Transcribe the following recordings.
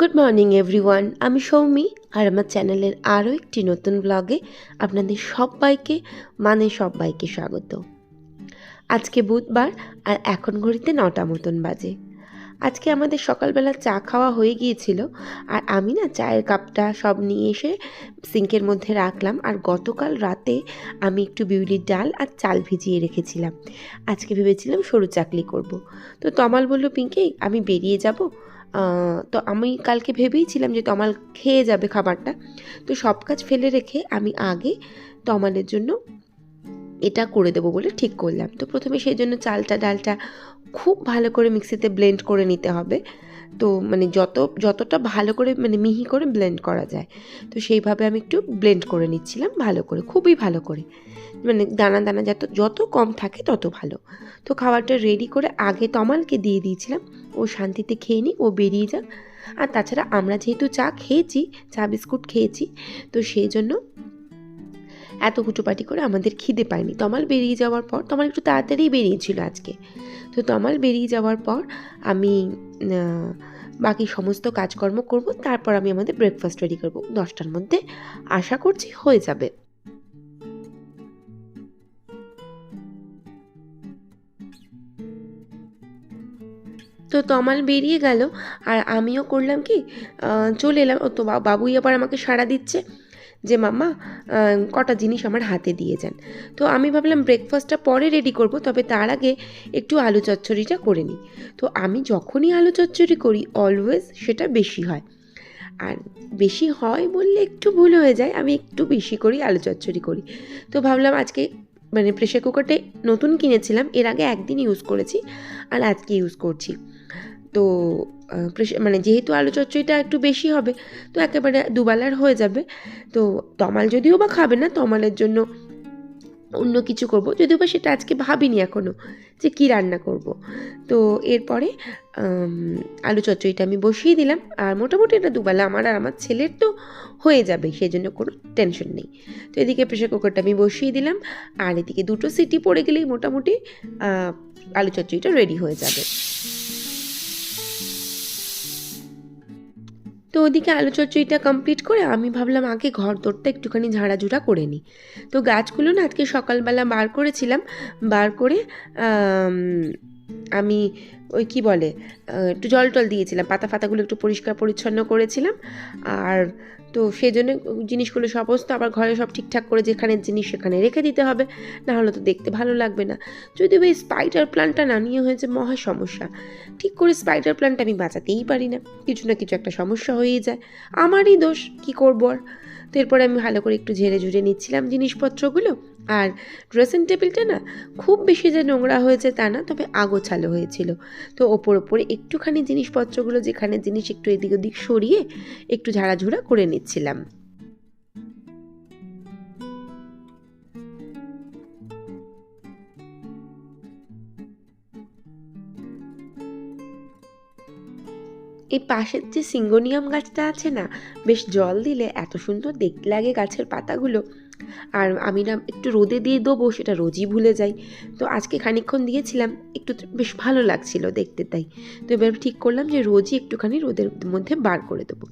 Good morning everyone আমি সৌমি আর আমার চ্যানেলের আরও একটি নতুন ব্লগে আপনাদের সবাইকে মানে সবাইকে স্বাগত। আজকে বুধবার আর এখন ঘড়িতে নটা মতন বাজে। আজকে আমাদের সকালবেলা চা খাওয়া হয়ে গিয়েছিল, আর আমি না চায়ের কাপটা সব নিয়ে এসে সিঙ্কের মধ্যে রাখলাম, আর গতকাল রাতে আমি একটু বিউলির ডাল আর চাল ভিজিয়ে রেখেছিলাম। আজকে ভেবেছিলাম সরু চাকলি করব। তো তমাল বলল, পিঙ্কি, আমি বেরিয়ে যাব? তো আমি কালকে ভেবেইছিলাম যে তমাল খেয়ে যাবে খাবারটা। তো সব কাজ ফেলে রেখে আমি আগে তমালের জন্য এটা করে দেবো বলে ঠিক করলাম। তো প্রথমে সেই জন্য চালটা, ডালটা খুব ভালো করে মিক্সিতে ব্লেন্ড করে নিতে হবে। তো মানে যত, যতটা ভালো করে মানে মিহি করে ব্লেন্ড করা যায়, তো সেইভাবে আমি একটু ব্লেন্ড করে নিচ্ছিলাম ভালো করে, খুবই ভালো করে। মানে দানা দানা যত যত কম থাকে তত ভালো। তো খাবারটা রেডি করে আগে তমালকে দিয়ে দিয়েছিলাম। ও শান্তিতে খেয়ে নিক, ও বেরিয়ে যাক। আর তাছাড়া আমরা যেহেতু চা খেয়েছি, চা বিস্কুট খেয়েছি, তো সেই জন্য এত কুটোপাটি করে আমাদের খিদে পায়নি। তমাল বেরিয়ে যাওয়ার পর, তমাল একটু তাড়াতাড়ি বেরিয়েছিল আজকে। তো তমাল বেরিয়ে যাওয়ার পর আমি বাকি সমস্ত কাজকর্ম করব। তারপর আমি আমাদের ব্রেকফাস্ট রেডি করব। দশটার মধ্যে আশা করছি হয়ে যাবে। তো তমাল বেরিয়ে গেল। আর আমিও করলাম কি চলে এলাম। তো বাবুই আবার আমাকে সাড়া দিচ্ছে যে মামা আহ, কটা জিনিস আমার হাতে দিয়ে যান। তো আমি ভাবলাম ব্রেকফাস্টটা পরে রেডি করব তবে তার আগে একটু আলু চচ্চড়িটা করে নিই। তো আমি যখনই আলু চচ্চড়ি করি অলওয়েজ সেটা বেশি হয়। আর বেশি হয় বললে একটু ভুল হয়ে যায় আমি একটু বেশি করি আলু চচ্চড়ি করি। তো ভাবলাম আজকে মানে প্রেশার কুকারটা নতুন কিনেছিলাম এর আগে একদিন ইউজ করেছি আর আজকে ইউজ করছি। তো মানে যেহেতু আলু চচ্চড়িটা একটু বেশি হবে, তো একেবারে দুবেলার হয়ে যাবে। তো তমাল যদিও বা খাবে না, তমালের জন্য অন্য কিছু করব। যদিও বা সেটা আজকে ভাবিনি এখনও যে কী রান্না করব। তো এরপরে আলু চচ্চড়িটা আমি বসিয়ে দিলাম। আর মোটামুটি এটা দুবেলা আমার আর আমার ছেলের তো হয়ে যাবে সেই জন্য কোনো টেনশন নেই। তো এদিকে প্রেশার কুকারটা আমি বসিয়ে দিলাম। আর এদিকে দুটো সিটি পড়ে গেলেই মোটামুটি আলু চচ্চড়িটা রেডি হয়ে যাবে। তো ওদিকে আলু চচ্চড়িটা কমপ্লিট করে আমি ভাবলাম আগে ঘর দোরটা একটুখানি ঝাড়াঝুড়া করে নিই। তো গাছগুলো না আজকে সকালবেলা বার করেছিলাম। বার করে, আমি ওই কি বলে একটু জল টল দিয়েছিলাম। পাতা ফাতাগুলো একটু পরিষ্কার পরিচ্ছন্ন করেছিলাম। আর তো সেই জন্য জিনিসগুলো সমস্ত আবার ঘরে সব ঠিকঠাক করে যেখানে জিনিস সেখানে রেখে দিতে হবে না হলে তো দেখতে ভালো লাগবে না। যদিও ওই স্পাইডার প্ল্যান্টটা না নিয়ে হয়েছে, মহা সমস্যা। ঠিক করে স্পাইডার প্ল্যানটা আমি বাঁচাতেই পারি না। কিছু না কিছু একটা সমস্যা হয়েই যায়। আমারই দোষ, কি করব আর? তো এরপরে আমি ভালো করে একটু ঝেড়ে ঝুড়ে নিচ্ছিলাম জিনিসপত্রগুলো। আর ড্রেসিং টেবিলটা না খুব বেশি যে নোংরা হয়েছে তা না, তবে আগোছালো হয়েছিল। তো ওপর ওপরে একটুখানি জিনিসপত্রগুলো, যেখানে জিনিস একটু এদিক ওদিক সরিয়ে একটু ঝাড়াঝুড়া করে নিচ্ছিলাম। এই পাশের যে সিঙ্গোনিয়াম গাছটা আছে না, বেশ জল দিলে এত সুন্দর দেখতে লাগে গাছের পাতাগুলো। আর আমি না একটু রোদে দিয়ে দেবো, সেটা রোজই ভুলে যাই। তো আজকে খানিক্ষণ দিয়েছিলাম, একটু বেশ ভালো লাগছিল দেখতে তাই। তো এবার ঠিক করলাম যে রোজই একটুখানি রোদের মধ্যে বার করে দেবো।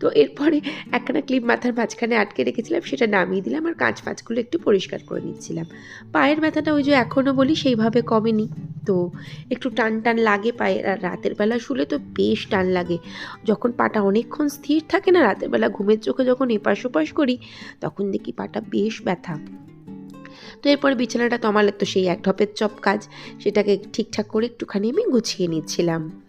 তো এরপরে একখানা ক্লিপ মাথার মাঝখানে আটকে রেখেছিলাম, সেটা নামিয়ে দিলাম আর কাঁচ ফাঁচগুলো একটু পরিষ্কার করে নিচ্ছিলাম। পায়ের ব্যথাটা ওই যে এখনও বলি, সেইভাবে কমেনি। তো একটু টান টান লাগে পায়ে আর রাতের বেলা শুলে তো বেশ টান লাগে। যখন পাটা অনেকক্ষণ স্থির থাকে না, রাতের বেলা ঘুমের চোখে যখন এপাশ ওপাশ করি, তখন দেখি পাটা বেশ ব্যথা। তো এরপরে বিছানাটা তমালের তো সেই এক ঢপের চপ কাজ, সেটাকে ঠিকঠাক করে একটুখানি আমি গুছিয়ে নিচ্ছিলাম।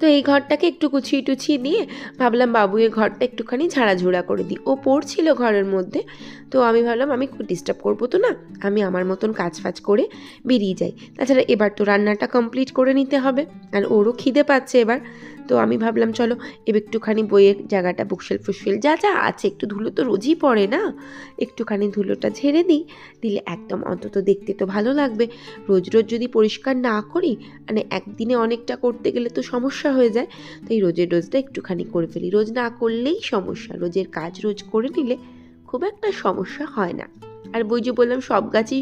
তো এই ঘরটাকে একটু গুছিয়ে টুছিয়ে দিয়ে ভাবলাম বাবু এই ঘরটা একটুখানি ঝাড়াঝুড়া করে দিই। ও পড়ছিল ঘরের মধ্যে, তো আমি ভাবলাম আমি ডিস্টার্ব করব তো না, আমি আমার মতন কাজ ফাজ করে বেরিয়ে যাই। তাছাড়া এবার তো রান্নাটা কমপ্লিট করে নিতে হবে, আর ওরও খিদে পাচ্ছে এবার তো আমি ভাবলাম, চলো, এবার একটুখানি বইয়ের জায়গাটা বুকশেল ফুসশেল যা যা আছে, একটু ধুলো তো রোজই পড়ে না? একটুখানি ধুলোটা ঝেড়ে দিই। দিলে একদম অন্তত দেখতে তো ভালো লাগবে। রোজ রোজ যদি পরিষ্কার না করি মানে একদিনে অনেকটা করতে গেলে তো সমস্যা হয়ে যায়, তাই রোজের রোজটা একটুখানি করে ফেলি। রোজ না করলেই সমস্যা, রোজের কাজ রোজ করে নিলে খুব একটা সমস্যা হয় না। আর বই যে বললাম সব গাছই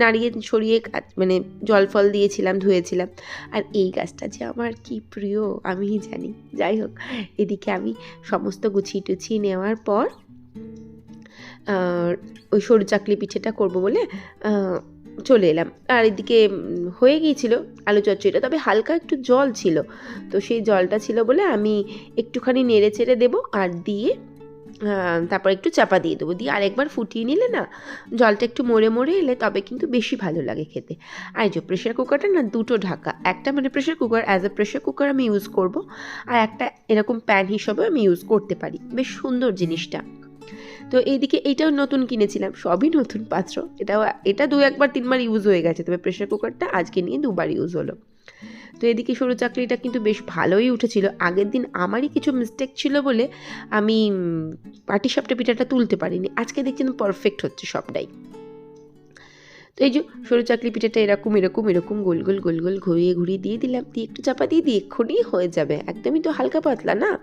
নাড়িয়ে সরিয়ে মানে জল ফল দিয়েছিলাম, ধুয়েছিলাম। আর এই গাছটা যে আমার কি প্রিয় আমিই জানি। যাই হোক, এদিকে আমি সমস্ত গুছিয়ে টুছিয়ে নেওয়ার পর ওই সরু চাকলি পিঠেটা করব বলে চলে এলাম। আর এদিকে হয়ে গিয়েছিল আলু চচ্চড়িটা, তবে হালকা একটু জল ছিল। তো সেই জলটা ছিল বলে আমি একটুখানি নেড়ে চেড়ে দেবো আর দিয়ে তারপর একটু চাপা দিয়ে দেবো। দিয়ে আরেকবার ফুটিয়ে নিলে না, জলটা একটু মরে মরে এলে তবে কিন্তু বেশি ভালো লাগে খেতে। আর যে প্রেশার কুকারটা না, দুটো ঢাকা। একটা মানে pressure cooker as a pressure cooker আমি ইউজ করব। আর একটা এরকম প্যান হিসেবে আমি ইউজ করতে পারি। বেশ সুন্দর জিনিসটা। তো এইদিকে এইটাও নতুন কিনেছিলাম, সবই নতুন পাত্র। এটাও, এটা দু একবার তিনবার ইউজ হয়ে গেছে, তবে প্রেশার কুকারটা আজকে নিয়ে দুবার ইউজ হলো। তো এদিকে সরু চাকরিটা কিন্তু বেশ ভালোই উঠেছিল। আগের দিন আমারই কিছু মিস্টেক ছিল বলে আমি পাটিসাপটা পিঠাটা তুলতে পারিনি। আজকে দেখছি পারফেক্ট হচ্ছে সবটাই। তো এই যে সরু চাকরি পিঠাটা এরকম এরকম এরকম গোল গোল গোল গোল ঘুরিয়ে ঘুরিয়ে দিয়ে দিলাম। দিয়ে একটু চাপা দিয়ে দিয়ে এক্ষুনি হয়ে যাবে। একদমই তো হালকা পাতলা না?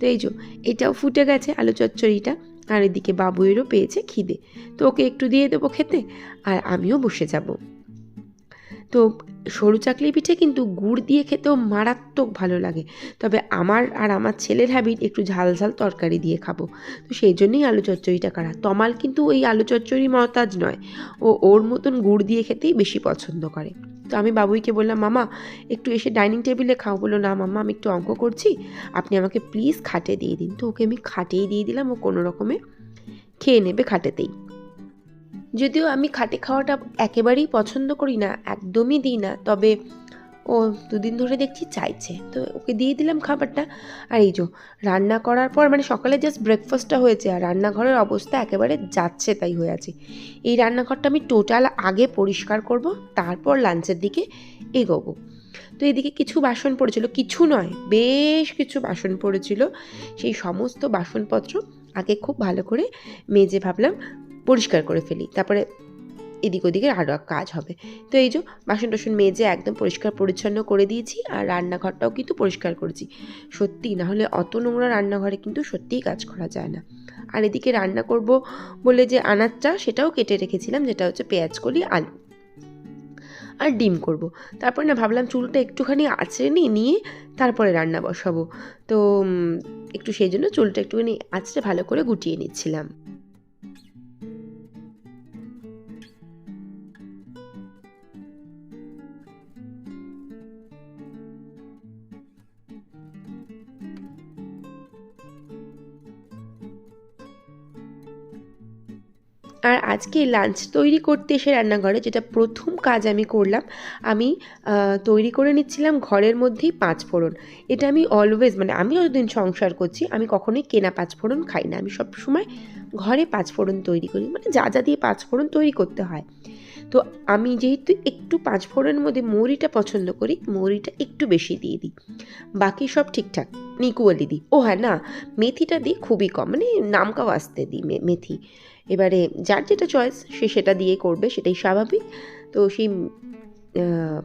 তো এই যে এটাও ফুটে গেছে আলু চচ্চড়িটা। আর এদিকে বাবুয়েরও পেয়েছে খিদে। তো ওকে একটু দিয়ে দেবো খেতে, আর আমিও বসে যাব। তো সরু চাকলি পিঠে কিন্তু গুড় দিয়ে খেতেও মারাত্মক ভালো লাগে। তবে আমার আর আমার ছেলের হ্যাবিট একটু ঝাল ঝাল তরকারি দিয়ে খাব। তো সেই জন্যই আলু চচ্চড়িটা করা। তমাল কিন্তু ওই আলু চচ্চড়ি মতাজ নয়। ও ওর মতন গুড় দিয়ে খেতেই বেশি পছন্দ করে। তো আমি বাবুইকে বললাম, মামা, একটু এসে ডাইনিং টেবিলে খাও। বলল, না মামা, আমি একটু অঙ্ক করছি। আপনি আমাকে প্লিজ খাটে দিয়ে দিন। তো ওকে আমি খাটেই দিয়ে দিলাম। ও কোনো রকমে খেয়ে নেবে খাটেতেই। যদিও আমি খাটে খাওয়াটা একেবারেই পছন্দ করি না, একদমই দিই না, তবে ও দুদিন ধরে দেখছি চাইছে। তো ওকে দিয়ে দিলাম খাবারটা। আর এই যে রান্না করার পর মানে সকালে জাস্ট ব্রেকফাস্টটা হয়েছে, আর রান্নাঘরের অবস্থা একেবারে যাচ্ছে তাই হয়ে আছে। এই রান্নাঘরটা আমি টোটাল আগে পরিষ্কার করব, তারপর লাঞ্চের দিকে এগোবো। তো এদিকে কিছু বাসন পড়েছিল, কিছু নয়, বেশ কিছু বাসন পড়েছিল। সেই সমস্ত বাসনপত্র আগে খুব ভালো করে মেজে ভাবলাম পরিষ্কার করে ফেলি। তারপরে এদিক ওদিকে আরও কাজ হবে। তো এই যে বাসন টাসন মেজে একদম পরিষ্কার পরিচ্ছন্ন করে দিয়েছি আর রান্নাঘরটাও কিন্তু পরিষ্কার করেছি। সত্যি, না হলে অত নোংরা রান্নাঘরে কিন্তু সত্যিই কাজ করা যায় না। আর এদিকে রান্না করব বলে যে আনাজটা সেটাও কেটে রেখেছিলাম, যেটা হচ্ছে পেঁয়াজ কলি, আলু। আর ডিম করব। তারপর না ভাবলাম চুলটা একটুখানি আঁচড়ে নিয়ে নিয়ে তারপরে রান্না বসাবো। তো একটু সেই জন্য চুলটা একটুখানি আঁচড়ে ভালো করে গুটিয়ে নিচ্ছিলাম। আজকে লাঞ্চ তৈরি করতে এসে রান্নাঘরে যেটা প্রথম কাজ আমি করলাম, আমি তৈরি করে নিচ্ছিলাম ঘরের মধ্যেই পাঁচ ফোড়ন। এটা আমি অলওয়েজ মানে আমি যতদিন সংসার করছি, আমি কখনোই কেনা পাঁচ ফোড়ন খাই না। আমি সবসময় ঘরে পাঁচ ফোড়ন তৈরি করি। মানে যা যা দিয়ে পাঁচ ফোড়ন তৈরি করতে হয়। তো আমি যেহেতু একটু পাঁচ ফোড়নের মধ্যে মৌরিটা পছন্দ করি, মৌরিটা একটু বেশি দিয়ে দিই। বাকি সব ঠিকঠাক। ইকুয়ালি দিই, ও হ্যাঁ না, মেথিটা দিই খুবই কম মানে নামকাও আসতে দিই মেথি। এবারে যার যেটা চয়েস সে সেটা দিয়ে করবে, সেটাই স্বাভাবিক। তো সেই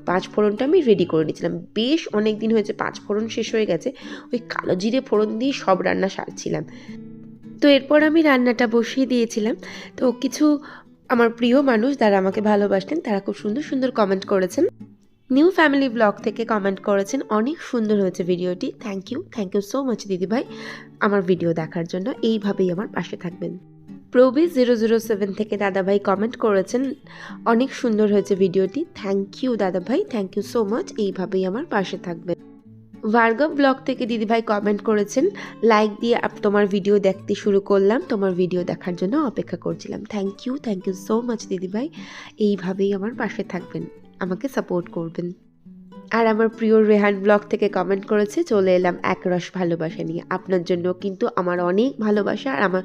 পাঁচ ফোড়নটা আমি রেডি করে নিয়েছিলাম। বেশ অনেক দিন হয়েছে, পাঁচ ফোড়ন শেষ হয়ে গেছে, ওই কালো জিরে ফোড়ন দিয়ে সব রান্না সারছিলাম। তো এরপর আমি রান্নাটা বসিয়ে দিয়েছিলাম। তো কিছু আমার প্রিয় মানুষ যারা আমাকে ভালোবাসতেন তারা খুব সুন্দর সুন্দর কমেন্ট করেছেন। নিউ ফ্যামিলি ব্লগ থেকে কমেন্ট করেছেন, অনেক সুন্দর হয়েছে ভিডিওটি thank you thank you so much দিদিভাই। আমার ভিডিও দেখার জন্য এইভাবেই আমার পাশে থাকবেন। প্রবি জিরো জিরো সেভেন থেকে দাদাভাই কমেন্ট করেছেন, অনেক সুন্দর হয়েছে ভিডিওটি থ্যাংক ইউ দাদাভাই থ্যাংক ইউ সো মাচ এইভাবেই আমার পাশে থাকবেন। ভার্গব ব্লগ থেকে দিদিভাই কমেন্ট করেছেন লাইক দিয়ে তোমার ভিডিও দেখতে শুরু করলাম, তোমার ভিডিও দেখার জন্য অপেক্ষা করছিলাম। Thank you thank you so much দিদিভাই। এইভাবেই আমার পাশে থাকবেন, আমাকে সাপোর্ট করবেন। আর আমার প্রিয় রেহান ব্লগ থেকে কমেন্ট করেছে, চলে এলাম একরস ভালোবাসা নিয়ে। আপনার জন্য কিন্তু আমার অনেক ভালোবাসা, আর আমার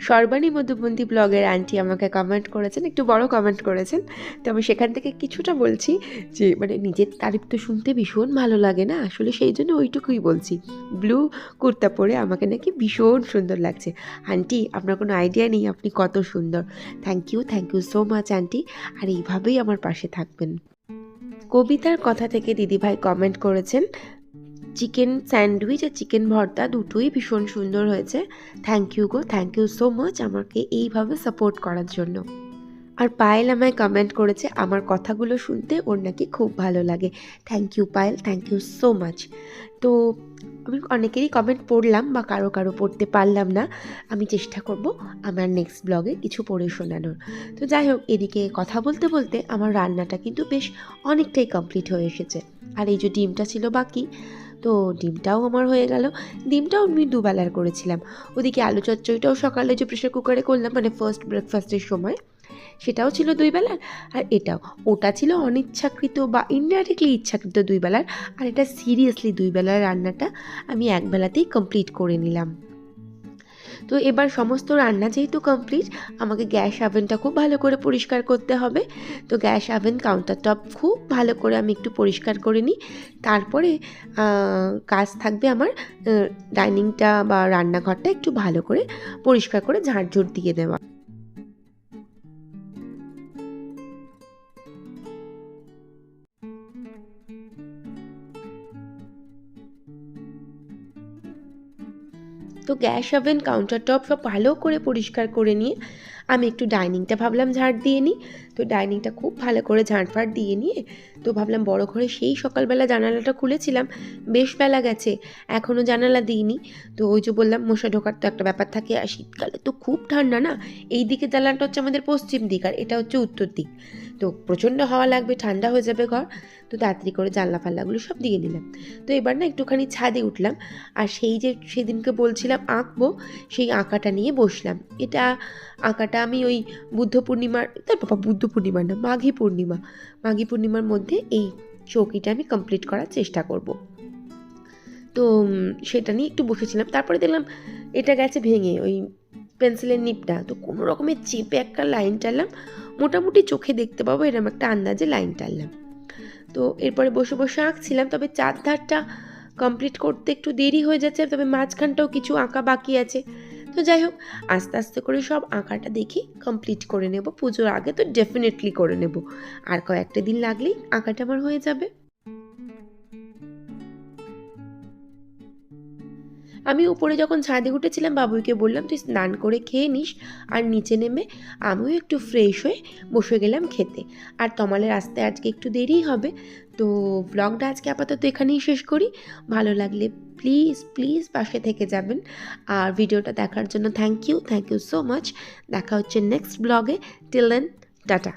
সর্বাণী মধুবন্তী ব্লগের আন্টি আমাকে কমেন্ট করেছেন, একটু বড় কমেন্ট করেছেন। তো আমি সেখান থেকে কিছুটা বলছি যে মানে নিজের তারিফ তো শুনতে ভীষণ ভালো লাগে না? আসলে সেই জন্য ওইটুকুই বলছি। ব্লু কুর্তা পরে আমাকে নাকি ভীষণ সুন্দর লাগছে। আন্টি আপনার কোনো আইডিয়া নেই? আপনি কত সুন্দর। Thank you thank you so much aunty আর এইভাবেই আমার পাশে থাকবেন। কবিতার কথা থেকে দিদিভাই কমেন্ট করেছেন চিকেন স্যান্ডউইচ আর চিকেন ভর্তা দুটোই ভীষণ সুন্দর হয়েছে। থ্যাংক ইউ গো থ্যাংক ইউ সো মাচ আমাকে এইভাবে সাপোর্ট করার জন্য। আর পায়েল আমায় কমেন্ট করেছে, আমার কথাগুলো শুনতে ওর নাকি খুব ভালো লাগে। Thank you Payel thank you so much তো আমি অনেকেরই কমেন্ট পড়লাম বা কারও কারও পড়তে পারলাম না। আমি চেষ্টা করব আমার নেক্সট ব্লগে কিছু পড়ে শোনানোর। তো যাই হোক, এদিকে কথা বলতে বলতে আমার রান্নাটা কিন্তু বেশ অনেকটাই কমপ্লিট হয়ে এসেছে। আর এই যে ডিমটা ছিল বাকি তো ডিমটাও আমার হয়ে গেল। ডিমটাও আমি দুবেলার করেছিলাম। ওদিকে আলু চচ্চড়িটাও সকালে যে প্রেশার কুকারে করলাম মানে ফার্স্ট ব্রেকফাস্টের সময়, সেটাও ছিল দুই বেলার। আর এটাও, ওটা ছিল অনিচ্ছাকৃত বা ইনডাইরেক্টলি ইচ্ছাকৃত দুই বেলার। আর এটা সিরিয়াসলি দুই বেলার রান্নাটা আমি এক বেলাতেই কমপ্লিট করে নিলাম। তো এবার সমস্ত রান্না যেহেতু কমপ্লিট আমাকে গ্যাস আভেনটা খুব ভালো করে পরিষ্কার করতে হবে। তো গ্যাস আভেন কাউন্টার টপ খুব ভালো করে আমি একটু পরিষ্কার করে নিই। তারপরে কাজ থাকবে আমার ডাইনিংটা বা রান্নাঘরটা একটু ভালো করে পরিষ্কার করে ঝাড়ঝুড় দিয়ে দেওয়া। তো গ্যাস ওভেন কাউন্টার টপ সব ভালো করে পরিষ্কার করে নিয়ে আমি একটু ডাইনিংটা ভাবলাম ঝাড় দিয়ে নিই। তো ডাইনিংটা খুব ভালো করে ঝাড়ফাড় দিয়ে নিয়ে তো ভাবলাম বড় ঘরে সেই সকালবেলা জানালাটা খুলেছিলাম। বেশ বেলা গেছে এখনও জানালা দিইনি। তো ওই যে বললাম মশা ঢোকার তো একটা ব্যাপার থাকে আর শীতকালে তো খুব ঠান্ডা না? এই দিকে জানালাটা হচ্ছে আমাদের পশ্চিম দিক আর এটা হচ্ছে উত্তর দিক। তো প্রচণ্ড হাওয়া লাগবে, ঠান্ডা হয়ে যাবে ঘর। তো তাড়াতাড়ি করে জানলা ফাল্লাগুলো সব দিয়ে নিলাম। তো এবার না একটুখানি ছাদে উঠলাম আর সেই যে সেদিনকে বলছিলাম আঁকবো, সেই আঁকাটা নিয়ে বসলাম। এটা আঁকাটা আমি ওই বুদ্ধ পূর্ণিমার, তার বাবা বুদ্ধ পূর্ণিমার না, মাঘী পূর্ণিমা। মাঘী পূর্ণিমার মধ্যে এই চৌকিটা আমি কমপ্লিট করার চেষ্টা করব। তো সেটা নিয়ে একটু বসেছিলাম। তারপরে দেখলাম এটা গেছে ভেঙে, ওই পেন্সিলের নিপটা। তো কোনো রকমের চেপে একটা লাইন টানলাম। মোটামুটি চোখে দেখতে পাবো এরকম একটা আন্দাজে লাইন টানলাম। তো এরপরে বসে বসে আঁকছিলাম, তবে চার ধারটা কমপ্লিট করতে একটু দেরি হয়ে যাচ্ছে, তবে মাঝখানটাও কিছু আঁকা বাকি আছে। তো যাই হোক, আস্তে আস্তে করে সব আঁকাটা দেখি কমপ্লিট করে নেব। পুজোর আগে তো ডেফিনেটলি করে নেব। আর কয়েকটা দিন লাগলেই আঁকাটা আমার হয়ে যাবে। আমি উপরে যখন ছাদে উঠেছিলাম, বাবুইকে বললাম, তুই স্নান করে খেয়ে নিস। আর নিচে নেমে আমিও একটু ফ্রেশ হয়ে বসে গেলাম খেতে। আর তমালের আসতে আজকে একটু দেরিই হবে। তো ব্লগটা আজকে আপাতত এখানেই শেষ করি। ভালো লাগলে প্লিজ প্লিজ পাশে থেকে যাবেন। আর ভিডিওটা দেখার জন্য thank you thank you so much দেখা হচ্ছে নেক্সট ব্লগে টিল দেন টাটা।